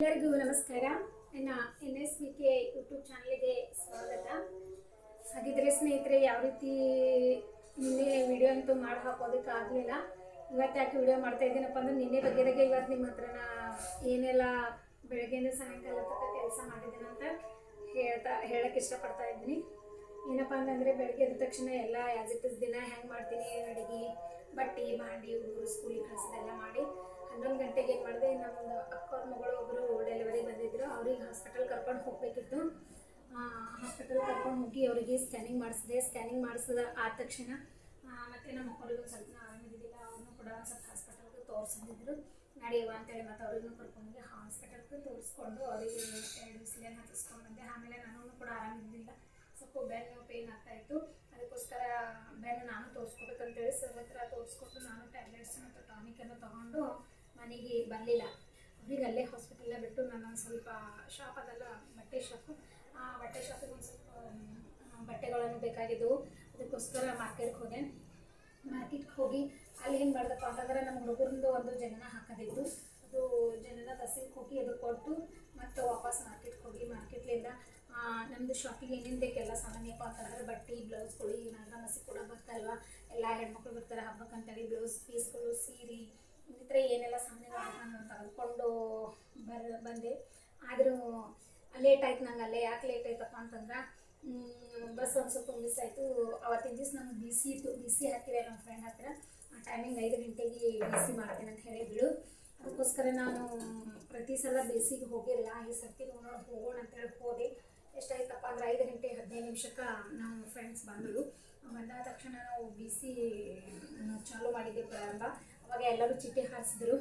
ಎಲ್ಲರಿಗೂ ನಮಸ್ಕಾರ. ನನ್ನ N S V K YouTube ಚಾನಲ್ಗೆ ಸ್ವಾಗತ. ಹಾಗಿದ್ರೆ ಸ್ನೇಹಿತರೆ, ಯಾವ ರೀತಿ ನಿನ್ನೆ ವಿಡಿಯೋ ಅಂತೂ ಮಾಡಿ ಹಾಕೋದಕ್ಕೆ ಆಗಲಿಲ್ಲ. ಇವತ್ತು ಯಾಕೆ ವಿಡಿಯೋ ಮಾಡ್ತಾ ಇದ್ದೀನಪ್ಪ ಅಂದ್ರೆ, ನಿನ್ನೆ ಬಗ್ಗೆದಾಗೆ ಇವತ್ತು ನಿಮ್ಮ ಹತ್ರ ನಾ ಏನೆಲ್ಲ ಬೆಳಗ್ಗೆಯಿಂದ ಸಾಯಂಕಾಲ ತನಕ ಕೆಲಸ ಮಾಡಿದ್ದೀನಿ ಅಂತ ಹೇಳ್ತಾ, ಹೇಳಕ್ಕೆ ಇಷ್ಟಪಡ್ತಾ ಇದ್ದೀನಿ. ಏನಪ್ಪ ಅಂತಂದರೆ, ಬೆಳಗ್ಗೆ ಎದ್ದ ತಕ್ಷಣ ಎಲ್ಲ ಯಾಸ್ ಇಟ್ ಇಸ್ ದಿನ ಹೆಂಗೆ ಮಾಡ್ತೀನಿ, ಅಡುಗೆ, ಬಟ್ಟೆ ಬಾಂಡಿ ಹುಡುಗರು ಸ್ಕೂಲಿಗೆ ಕಳಿಸೋದೆಲ್ಲ ಮಾಡಿ. ಹನ್ನೊಂದು ಗಂಟೆಗೆ ಏನು ಮಾಡಿದೆ ನಮ್ಮದು ಅಕ್ಕವ್ರ ಮಗಳು ಒಬ್ಬರು ಡೆಲಿವರಿ ಬಂದಿದ್ರು, ಅವ್ರಿಗೆ ಹಾಸ್ಪಿಟಲ್ ಕರ್ಕೊಂಡು ಹೋಗಬೇಕಿತ್ತು. ಹಾಸ್ಪಿಟಲ್ ಕರ್ಕೊಂಡು ಹೋಗಿ ಅವರಿಗೆ ಸ್ಕ್ಯಾನಿಂಗ್ ಮಾಡಿಸಿದೆ. ಸ್ಕ್ಯಾನಿಂಗ್ ಮಾಡಿಸಿದ ಆದ ತಕ್ಷಣ ಮತ್ತು ನಮ್ಮ ಮಕ್ಕಳಿಗೂ ಸ್ವಲ್ಪ ಆರಾಮಿದ್ದಿಲ್ಲ ಅವ್ರನ್ನೂ ಕೂಡ ಸ್ವಲ್ಪ ಹಾಸ್ಪಿಟಲ್ಗೆ ತೋರಿಸಿದ್ರು ನಡೆಯುವ ಅಂತೇಳಿ ಮತ್ತು ಅವ್ರಿಗೂ ಕರ್ಕೊಂಡೋಗಿ ಹಾಸ್ಪಿಟಲ್ಗೆ ತೋರಿಸ್ಕೊಂಡು ಅವರಿಗೆ ಎರಡು ಸಿಲಿಯನ್ ಹಾಕಿಸ್ಕೊಂಡು ಬಂದೆ. ಆಮೇಲೆ ನಾನು ಕೂಡ ಆರಾಮಿದ್ದಿಲ್ಲ ಸ್ವಲ್ಪ ಬೆನ್ನು ಪೇನ್ ಆಗ್ತಾಯಿತ್ತು ಅದಕ್ಕೋಸ್ಕರ ಬೆನ್ನು ನಾನು ತೋರಿಸ್ಕೋಬೇಕಂತೇಳಿ ಸರ್ ಹತ್ರ ತೋರಿಸ್ಕೊಂಡು ನಾನು ಟ್ಯಾಬ್ಲೆಟ್ಸ್ ಮತ್ತು ಟಾನಿಕನ್ನು ತೊಗೊಂಡು ಮನೆಗೆ ಬರಲಿಲ್ಲ. ಅವ್ರಿಗೆ ಅಲ್ಲೇ ಹಾಸ್ಪಿಟಲ್ಲ ಬಿಟ್ಟು ನಾನು ಸ್ವಲ್ಪ ಶಾಪ್ ಅದಲ್ಲ ಬಟ್ಟೆ ಶಾಪು ಆ ಬಟ್ಟೆ ಶಾಪಿಗೆ ಒಂದು ಸ್ವಲ್ಪ ಬಟ್ಟೆಗಳನ್ನು ಬೇಕಾಗಿದ್ದವು. ಅದಕ್ಕೋಸ್ಕರ ಮಾರ್ಕೆಟ್ಗೆ ಹೋದೆ. ಮಾರ್ಕೆಟ್ಗೆ ಹೋಗಿ ಅಲ್ಲಿ ಏನು ಮಾಡಿದಪ್ಪ ಅಂತಂದ್ರೆ ನಮ್ಮ ಹುಡುಗರಿಂದು ಒಂದು ಜನನ ಹಾಕೋದಿತ್ತು ಅದು ಜನನ ತಸಿಗೆ ಹೋಗಿ ಅದು ಕೊಟ್ಟು ಮತ್ತು ವಾಪಸ್ ಮಾರ್ಕೆಟ್ಗೆ ಹೋಗಿ ಮಾರ್ಕೆಟ್ಲಿಂದ ನಮ್ಮದು ಶಾಪಿಗೆ ಏನೇನು ಬೇಕೆಲ್ಲ ಸಾಮಾನ್ಯಪ್ಪ ಅಂತಂದ್ರೆ ಬಟ್ಟೆ ಬ್ಲೌಸ್ಗಳು ಏನಾದ್ರೂ ಮಸಿ ಕೂಡ ಬರ್ತಾರಲ್ವ? ಎಲ್ಲ ಹೆಣ್ಮಕ್ಳು ಬರ್ತಾರೆ, ಹಬ್ಬಕ್ಕಂತೇಳಿ ಬ್ಲೌಸ್ ಸೀರೆ ಇನ್ನಿತರ ಏನೆಲ್ಲ ಅಂತ ತೆಗೆದುಕೊಂಡು ಬರ್, ಬಂದೆ. ಆದರೂ ಲೇಟ್ ಆಯ್ತು ನಂಗೆ ಅಲ್ಲೇ, ಯಾಕೆ ಲೇಟ್ ಆಯ್ತಪ್ಪ ಅಂತಂದ್ರೆ ಬಸ್ ಒಂದು ಸ್ವಲ್ಪ ಮಿಸ್ ಆಯಿತು. ಅವತ್ತಿನ ದಿವಸ ನಮ್ಗೆ ಬಿಸಿ ಇತ್ತು. ಬಿಸಿ ಹಾಕಿದೆ ನಮ್ಮ ಫ್ರೆಂಡ್ ಹತ್ರ. ಆ ಟೈಮಿಂಗ್ ಐದು ಗಂಟೆಗೆ ಬಿಸಿ ಮಾಡ್ತೇನೆ ಅಂತ ಹೇಳಿದ್ಳು. ಅದಕ್ಕೋಸ್ಕರ ನಾನು ಪ್ರತಿ ಸಲ ಬೇಸಿಗೆ ಹೋಗಿಲ್ಲ. ಈ ಸರ್ತಿ ನೋಡೋಣ, ಹೋಗೋಣ ಅಂತೇಳಿ ಹೋದೆ. ಎಷ್ಟಾಯ್ತಪ್ಪ ಅಂದ್ರೆ ಐದು ಗಂಟೆ ಹದಿನೈದು ನಿಮಿಷಕ್ಕೆ ನಮ್ಮ ಫ್ರೆಂಡ್ಸ್ ಬಂದರು ಬಂದಾದ ತಕ್ಷಣ ನಾವು ಬಿಸಿ ಚಾಲು ಮಾಡಿದ್ದೆ ಪ್ರಾರಂಭ. ಅವಾಗ ಎಲ್ಲರೂ ಚಿಟ್ಟೆ ಹಾರಿಸಿದ್ರು.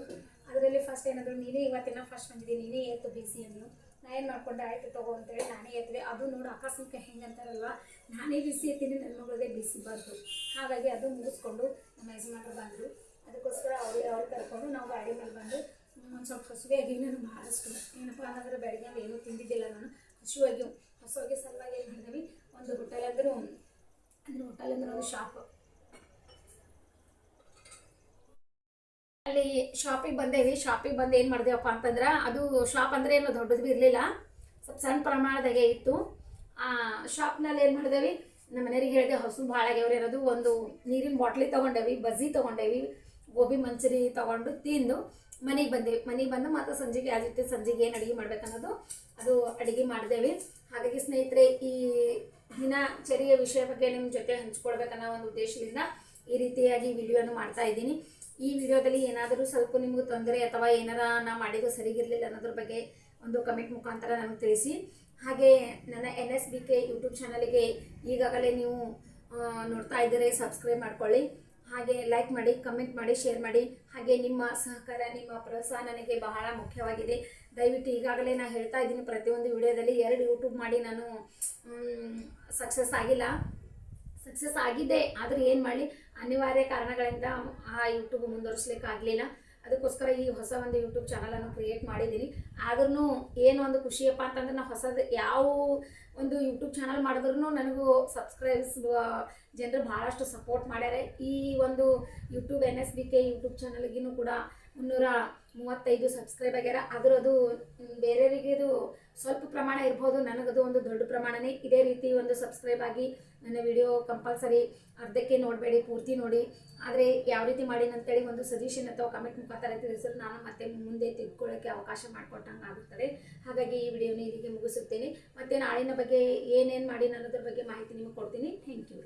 ಅದರಲ್ಲಿ ಫಸ್ಟ್ ಏನಾದ್ರು, ನೀನೇ ಇವತ್ತಿನ ಫಸ್ಟ್ ಬಂದಿದ್ದೆ, ನೀನೇ ಏತು ಬಿಸಿ ಅಂದ್ರು. ನಾ ಏನು ಮಾಡ್ಕೊಂಡೆ, ಆಯಿತು ತಗೋ ಅಂತೇಳಿ ನಾನೇ ಎತ್ತಿದೆ ಅದು ನೋಡು ಆಕಸ್ಮಿಕ ಹೆಂಗಂತಾರಲ್ವ ನಾನೇ ಬಿಸಿ ಎತ್ತೀನಿ ನನ್ನ ಮಗಳದೇ ಬಿಸಿ ಬಂತು ಹಾಗಾಗಿ ಅದು ಮುಗಿಸ್ಕೊಂಡು ನಮ್ಮ ಯಜಮಾನರು ಬಂದರು. ಅದಕ್ಕೋಸ್ಕರ ಅವ್ರಿಗೆ ಅವ್ರು ಕರ್ಕೊಂಡು ನಾವು ಗಾಡಿ ಮೇಲೆ ಬಂದು ಒಂದು ಸ್ವಲ್ಪ ಹಸುವಾಗಿ ನಾನು ಭಾಳಷ್ಟು ಏನಪ್ಪ ಅನ್ನೋದ್ರೆ ಬೆಳಗ್ಗೆ ಏನೂ ತಿಂದಿದ್ದಿಲ್ಲ ನಾನು. ಹಸುವಾಗಿ ಹಸುವಾಗಿ ಸಲುವಾಗಿ ಏನು ಒಂದು ಹೋಟೆಲ್ ಅಂದರೂ, ಅಂದರೆ ಹೋಟೆಲ್ ಅಂದ್ರೆ ಒಂದು ಶಾಪ್ ಅಲ್ಲಿ ಶಾಪಿಗೆ ಬಂದೇವಿ ಶಾಪಿಗೆ ಬಂದು ಏನು ಮಾಡಿದೆವಪ್ಪ ಅಂತಂದ್ರೆ, ಅದು ಶಾಪ್ ಅಂದರೆ ಏನು ದೊಡ್ಡದು ಇರಲಿಲ್ಲ. ಸ್ವಲ್ಪ ಸಣ್ಣ ಪ್ರಮಾಣದಾಗೆ ಇತ್ತು. ಆ ಶಾಪ್ನಲ್ಲಿ ಏನು ಮಾಡಿದೇವಿ, ನಮ್ಮ ಮನೆಯವ್ರಿಗೆ ಹೇಳಿದೆ, ಹಸು ಭಾಳ ಆಗ್ಯಾವ್ರಿ ಅನ್ನೋದು ಒಂದು ನೀರಿನ ಬಾಟ್ಲಿ ತೊಗೊಂಡೇವಿ, ಬಜ್ಜಿ ತೊಗೊಂಡೇವಿ, ಗೋಬಿ ಮಂಚೂರಿ ತೊಗೊಂಡು ತಿಂದು ಮನೆಗೆ ಬಂದೇವಿ. ಮನೆಗೆ ಬಂದು ಮತ್ತು ಸಂಜೆಗೆ ಯಾಜಿಟ್ಟು ಸಂಜೆಗೆ ಏನು ಅಡುಗೆ ಮಾಡ್ಬೇಕನ್ನೋದು ಅದು ಅಡುಗೆ ಮಾಡಿದೇವಿ. ಹಾಗಾಗಿ ಸ್ನೇಹಿತರೆ, ಈ ದಿನಚರಿಯ ವಿಷಯ ಬಗ್ಗೆ ನಿಮ್ಮ ಜೊತೆ ಹಂಚ್ಕೊಳ್ಬೇಕನ್ನೋ ಒಂದು ಉದ್ದೇಶದಿಂದ ಈ ರೀತಿಯಾಗಿ ವಿಡಿಯೋನು ಮಾಡ್ತಾ ಇದ್ದೀನಿ. ಈ ವಿಡಿಯೋದಲ್ಲಿ ಏನಾದರೂ ಸ್ವಲ್ಪ ನಿಮಗೆ ತೊಂದರೆ ಅಥವಾ ಏನಾರ ನಾ ಮಾಡಿದ್ದು ಸರಿಗಿರಲಿಲ್ಲ ಅನ್ನೋದ್ರ ಬಗ್ಗೆ ಒಂದು ಕಮೆಂಟ್ ಮುಖಾಂತರ ನನಗೆ ತಿಳಿಸಿ. ಹಾಗೆ ನನ್ನ N S B K YouTube ಚಾನಲ್ಗೆ ಈಗಾಗಲೇ ನೀವು ನೋಡ್ತಾ ಇದ್ದರೆ ಸಬ್ಸ್ಕ್ರೈಬ್ ಮಾಡ್ಕೊಳ್ಳಿ. ಹಾಗೆ ಲೈಕ್ ಮಾಡಿ ಕಮೆಂಟ್ ಮಾಡಿ ಶೇರ್ ಮಾಡಿ. ಹಾಗೆ ನಿಮ್ಮ ಸಹಕಾರ, ನಿಮ್ಮ ಪ್ರೋತ್ಸಾಹ ನನಗೆ ಬಹಳ ಮುಖ್ಯವಾಗಿದೆ. ದಯವಿಟ್ಟು ಈಗಾಗಲೇ ನಾನು ಹೇಳ್ತಾ ಇದ್ದೀನಿ, ಪ್ರತಿಯೊಂದು ವಿಡಿಯೋದಲ್ಲಿ ಎರಡು ಯೂಟ್ಯೂಬ್ ಮಾಡಿ ನಾನು ಸಕ್ಸಸ್ ಆಗಿಲ್ಲ. ಸಕ್ಸಸ್ ಆಗಿದೆ, ಆದರೆ ಏನು ಮಾಡಲಿ? ಅನಿವಾರ್ಯ ಕಾರಣಗಳಿಂದ ಆ ಯೂಟ್ಯೂಬ್ ಮುಂದುವರಿಸ್ಲಿಕ್ಕೆ ಆಗಲಿಲ್ಲ ಅದಕ್ಕೋಸ್ಕರ ಈ ಹೊಸ ಒಂದು ಯೂಟ್ಯೂಬ್ ಚಾನಲನ್ನು ಕ್ರಿಯೇಟ್ ಮಾಡಿದ್ದೀನಿ ಆದ್ರೂ ಏನು ಒಂದು ಖುಷಿಯಪ್ಪ ಅಂತಂದ್ರೆ ನಾವು ಹೊಸದು ಯಾವ ಒಂದು ಯೂಟ್ಯೂಬ್ ಚಾನಲ್ ಮಾಡಿದ್ರೂ ನನಗೂ ಸಬ್ಸ್ಕ್ರೈಬ್ಸ್ ಜನರು ಭಾಳಷ್ಟು ಸಪೋರ್ಟ್ ಮಾಡ್ಯಾರೆ. ಈ ಒಂದು YouTube N S B K YouTube ಚಾನಲ್ಗಿನೂ ಕೂಡ ಮುನ್ನೂರ ಮೂವತ್ತೈದು ಸಬ್ಸ್ಕ್ರೈಬ್ ಆಗ್ಯಾರ. ಆದರೂ ಅದು ಮ್, ಬೇರೆಯವರಿಗೆ ಅದು ಸ್ವಲ್ಪ ಪ್ರಮಾಣ ಇರ್ಬೋದು ನನಗದು ಒಂದು ದೊಡ್ಡ ಪ್ರಮಾಣನೇ. ಇದೇ ರೀತಿ ಒಂದು ಸಬ್ಸ್ಕ್ರೈಬ್ ಆಗಿ ನನ್ನ ವಿಡಿಯೋ ಕಂಪಲ್ಸರಿ ಅರ್ಧಕ್ಕೆ ನೋಡಬೇಡಿ ಪೂರ್ತಿ ನೋಡಿ. ಆದರೆ ಯಾವ ರೀತಿ ಮಾಡೀನಿ ಅಂತೇಳಿ ಒಂದು ಸಜೆಷನ್ ಅಥವಾ ಕಮೆಂಟ್ ಮುಖಾಂತರ ತಿಳಿಸಲು ನಾನು ಮತ್ತೆ ಮುಂದೆ ತಿಳ್ಕೊಳ್ಳೋಕ್ಕೆ ಅವಕಾಶ ಮಾಡಿಕೊಟ್ಟಂಗೆ ಆಗುತ್ತದೆ. ಹಾಗಾಗಿ ಈ ವಿಡಿಯೋನ ಇಲ್ಲಿಗೆ ಮುಗಿಸುತ್ತೇನೆ. ಮತ್ತು ನಾಳಿನ ಬಗ್ಗೆ ಏನೇನು ಮಾಡಿ ಅನ್ನೋದ್ರ ಬಗ್ಗೆ ಮಾಹಿತಿ ನಿಮಗೆ ಕೊಡ್ತೀನಿ. Thank you